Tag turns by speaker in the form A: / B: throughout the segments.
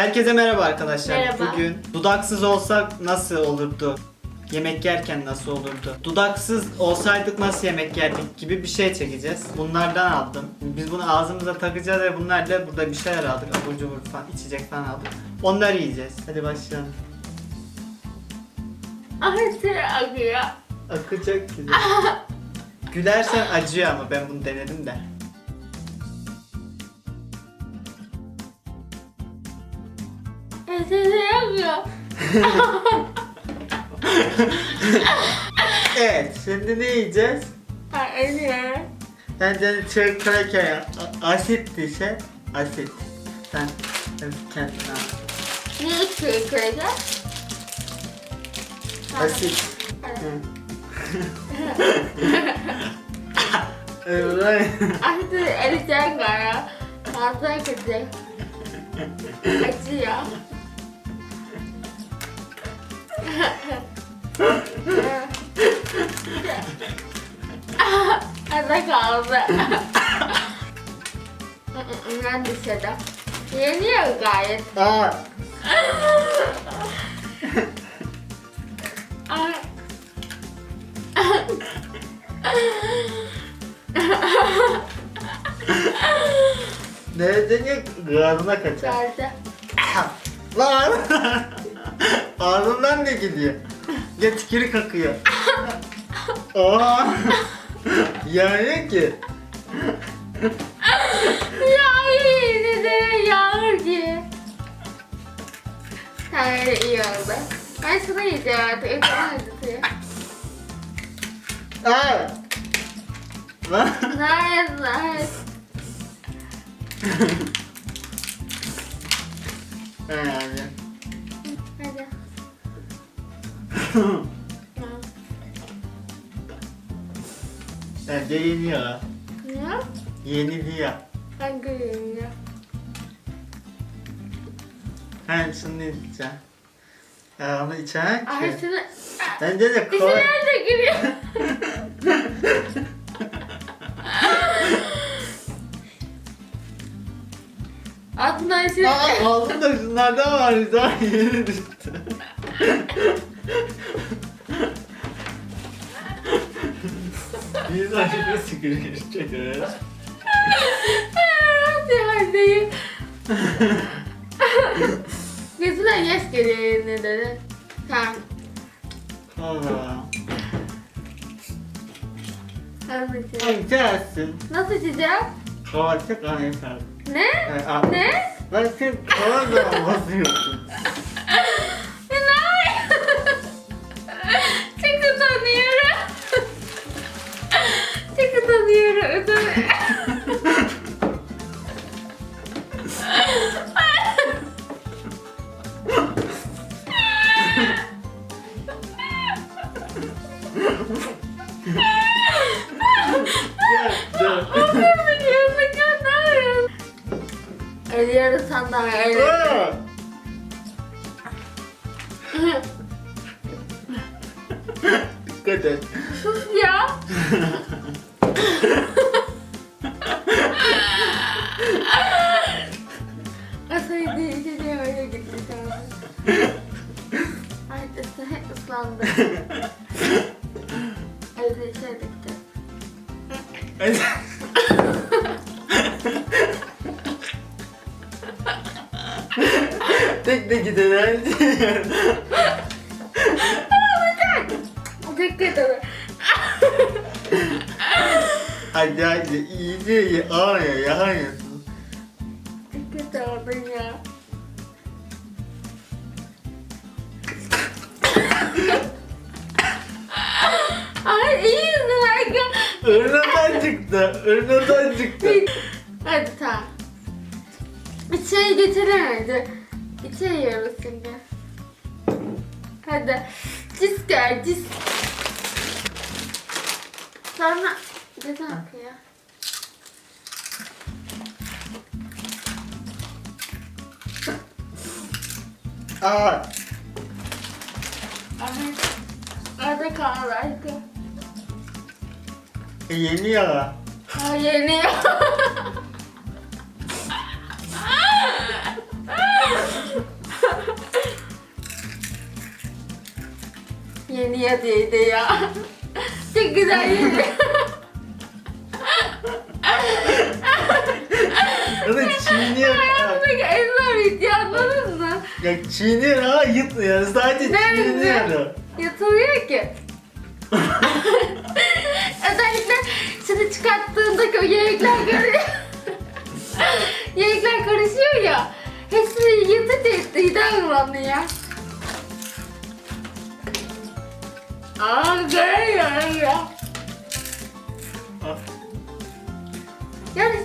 A: Herkese merhaba arkadaşlar.
B: Merhaba.
A: Bugün dudaksız olsak nasıl olurdu? Yemek yerken nasıl olurdu? Dudaksız olsaydık nasıl yemek yerdik gibi bir şey çekeceğiz. Bunlardan aldım. Biz bunu ağzımıza takacağız ve bunlarla burada bir şeyler aldık. Abur cubur falan, içecek falan aldık. Onları yiyeceğiz. Hadi başlayalım.
B: Artık akıyor.
A: Akacak gibi. Gülersen acıyor ama ben bunu denedim de. Evet, şimdi ne yiyeceğiz?
B: Akıyor.
A: Bence Türk kraker asit bir şey. Asit. Sen sen kendin al.
B: Ne çıkıyor?
A: Asit. Hı. Evet.
B: Artık erken var. Fazla kötü. Acıyor. Ada kaldı. ben dışarıda. Yeniyor gayet.
A: Aa, nereden ya? Ağzına kaçar.
B: Geldi.
A: Lan! Ağzından ne gidiyor? Ya tükürük akıyor. Aa! Yani ki.
B: Ya yine de yağmur gibi. Hayır iyi oldu. Ben sana yiyeceğim artık. Ekranı acıtıyor.
A: Aa! Lan!
B: Hayır, hayır.
A: Yani. Bence yeniyor.
B: Ne?
A: Yeniliyor.
B: Hangi?
A: Ben şunu içeceğim. Ya onu
B: Ay
A: ki.
B: şunu...
A: Bence de
B: Bir
A: kolay.
B: şeyler giriyor. Aklına şey...
A: Aa ağzımda şunlardan var. Daha yeni düştü. Bir aşırı sıkıntı çekiyor.
B: Haldeyim. Gözüne yaş geliyor yine dedi. Tamam.
A: Allah.
B: İçelim.
A: Ay içersin.
B: Nasıl içeceğim?
A: Kavacak an yeter.
B: Ne?
A: Al.
B: Ne?
A: Lan sen kavacak basıyorsun.
B: Biliyorsun utanıyorum. Eliyorum sandalye.
A: Aa! Dikkat et.
B: Sus ya. Asaydı içeceğim öyle gitti tamam. Ay ısla- ıslandı. Evde içeri gitti.
A: Tek de giden Hadi hadi iyice ye. Aa ya yahamıyorsun.
B: Dikkat edin ya. Ay iyi Erkan?
A: Örneden çıktı. Örneden çıktı.
B: Hadi tamam. İçeri getiremedi. İçeri yiyoruz şimdi. Hadi. Cis gel cis. Sonra neden akıyor?
A: Aa.
B: Arda kan verdi.
A: E, yeni yala.
B: Ha yeni yala. yeni ya değdi ya. Çok güzel
A: yeni. Çiğniyor.
B: Hayatımdaki en zor video anladın mı?
A: Ya çiğniyor ha yutmuyor. Sadece
B: Nerede?
A: çiğniyor.
B: Yatılıyor ki. Özellikle şimdi çıkarttığında o yemekler karışıyor. yemekler karışıyor ya. Hepsini yutunca idam bulanıyor. Aa görüyorum ya.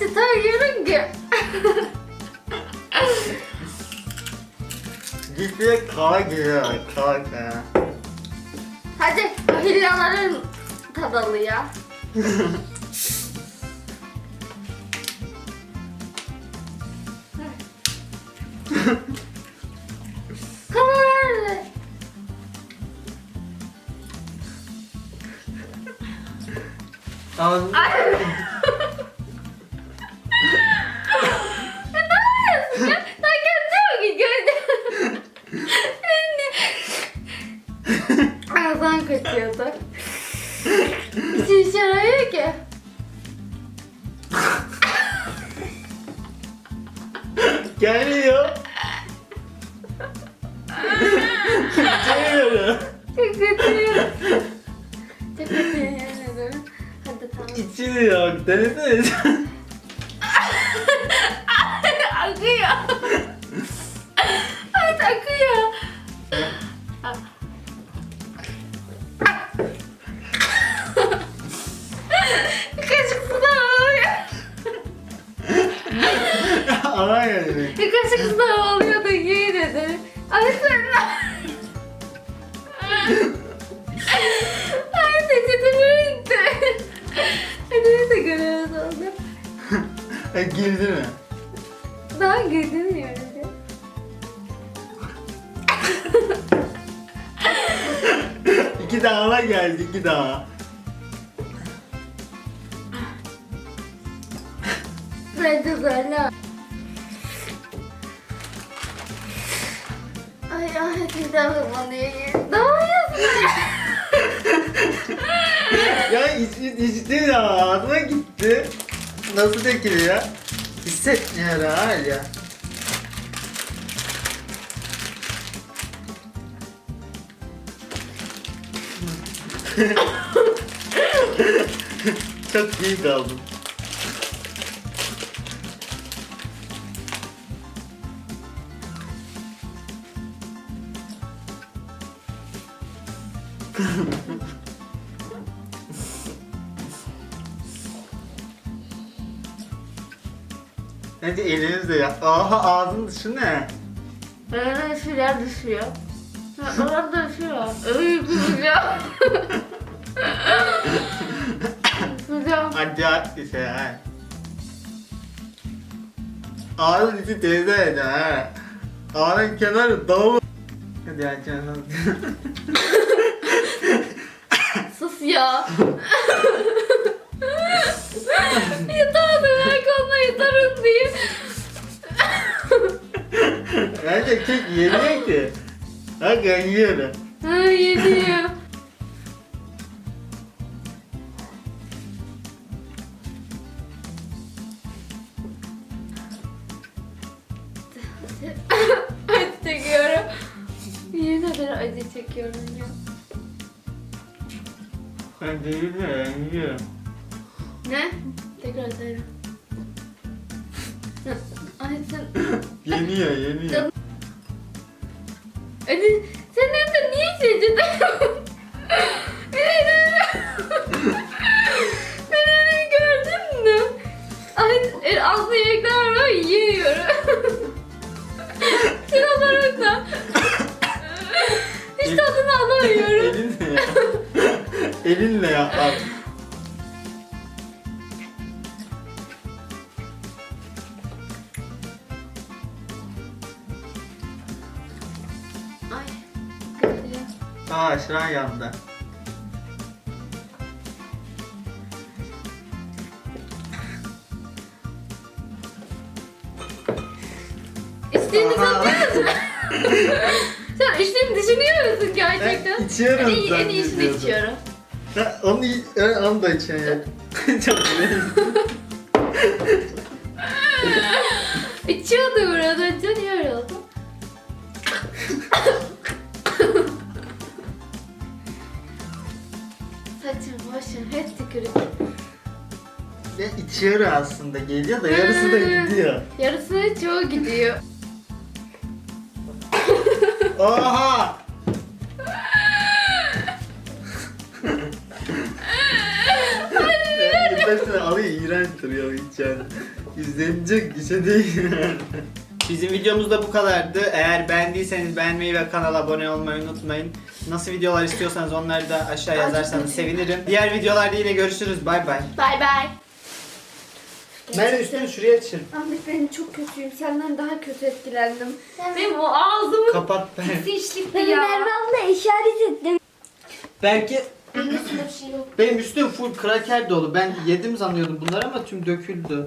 B: Yani işte tanıyorum ki.
A: Gitmeye kalk ya. Kalk ya.
B: Hadi tadalı ya. Kamera
A: Ağzım.
B: Ay. Ağzından kaçıyordu. Hiç işe yaramıyor ki.
A: Geliyor. Geliyor.
B: Çok kötü. Çok kötü. Hadi tamam.
A: İçini yok. Denesene.
B: akıyor. Ay akıyor. Daha
A: geldi. iki daha.
B: Bence böyle. Ay ay bir daha zamanıyor. Dayanıyorsun.
A: Ya iç, içti ya ağzıma gitti. Nasıl dökülüyor? Hissetmiyor hala. Çok iyi kaldım. Hadi elinizle ya. Aha ağzın dışı ne?
B: Öyle şeyler düşüyor. Ha, Orada düşüyor. Öyle düşüyor. Düşüyor.
A: Hadi hadi şey ha. Ağzın içi teyze ede ha. Ağzın kenarı dağılır. Hadi açalım.
B: Sus ya. Yatağa döner koluna yatarım diye.
A: Bence kek yeniyor ki. Hakikaten yiyorum.
B: Ha acı
A: Ben değilim ben yiyorum.
B: Ne? Tekrar söyle. Ay sen...
A: Yeniyor yeniyor.
B: Hadi sen nerede niye içeceksin? Beni gördün mü? Ay el altında yemekler var ama yiyorum. Şuna da. Hiç tadını alamıyorum.
A: Elinle ya. Elinle ya. Al.
B: Ay.
A: Aa şuran yandı.
B: İçtiğini
A: Aha.
B: Sen içtiğini düşünüyor musun? gerçekten?
A: Ben içiyorum
B: en, iyi, en iyisini
A: zannediyordum.
B: içiyorum.
A: Ha, onu, iyi- ö- onu da ya. Çok güzel.
B: İçiyordu burada. Önce niye öyle oldu? Saçım başım hepsi kırık.
A: Ve içiyor aslında geliyor da yarısı da gidiyor.
B: Yarısı çoğu gidiyor.
A: Oha! Hepsini alıyor iğrenç duruyor içeride. İzlenecek bir şey değil. Bizim videomuz da bu kadardı. Eğer beğendiyseniz beğenmeyi ve kanala abone olmayı unutmayın. Nasıl videolar istiyorsanız onları da aşağı yazarsanız sevinirim. Diğer videolarda yine görüşürüz. Bay bay.
B: Bay bay.
A: Merve üstünü şuraya çır.
B: Ahmet ben çok kötüyüm. Senden daha kötü etkilendim. Benim o ağzımın
A: Kapat ben.
B: pislikti
C: Ben
B: ya.
C: Merve abla işaret ettim.
A: Belki
B: Benim şey
A: benim üstüm full kraker dolu. Ben yedim sanıyordum bunları ama tüm döküldü.